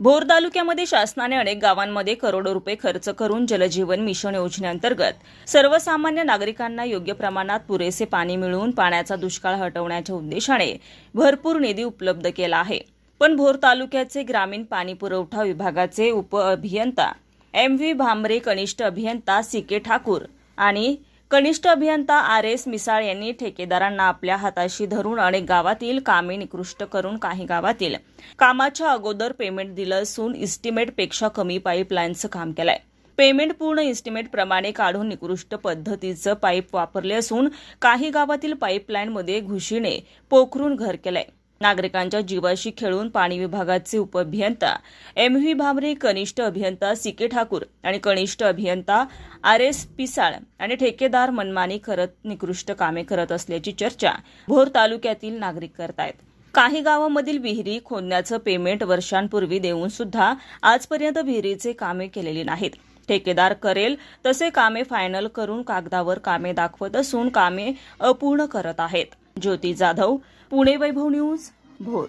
भोर तालुक्यामध्ये शासनाने अनेक गावांमध्ये करोडो रुपये खर्च करून जलजीवन मिशन योजनेअंतर्गत सर्वसामान्य नागरिकांना योग्य प्रमाणात पुरेसे पाणी मिळवून पाण्याचा दुष्काळ हटवण्याच्या उद्देशाने भरपूर निधी उपलब्ध केला आहे. पण भोर तालुक्याचे ग्रामीण पाणी पुरवठा विभागाचे उप अभियंता एम व्ही भांबरे कनिष्ठ अभियंता सी के ठाकूर आणि कनिष्ठ अभियंता आर एस मिसाळ यांनी ठेकेदारांना आपल्या हाताशी धरून अनेक गावातील कामे निकृष्ट करून काही गावातील कामाच्या अगोदर पेमेंट दिलं असून इस्टिमेटपेक्षा कमी पाईपलाईनचं काम केलंय. पेमेंट पूर्ण इस्टिमेटप्रमाणे काढून निकृष्ट पद्धतीचं पाईप वापरले असून काही गावातील पाईपलाईनमध्ये घुशीने पोखरून घर केलंय. नागरिकांच्या जीवाशी खेळून पाणी विभागाचे उपअभियंता एम व्ही भामरे कनिष्ठ अभियंता सी के ठाकूर आणि कनिष्ठ अभियंता आर एस पिसाळ आणि ठेकेदार मनमानी करत निकृष्ट कामे करत असल्याची चर्चा भोर तालुक्यातील नागरिक करतायत. काही गावांमधील विहिरी खोदण्याचं पेमेंट वर्षांपूर्वी देऊन सुद्धा आजपर्यंत विहिरीचे कामे केलेली नाहीत. ठेकेदार करेल तसे कामे फायनल करून कागदावर कामे दाखवत असून कामे अपूर्ण करत आहेत. ज्योती जाधव पुणे वैभव न्यूज भोर.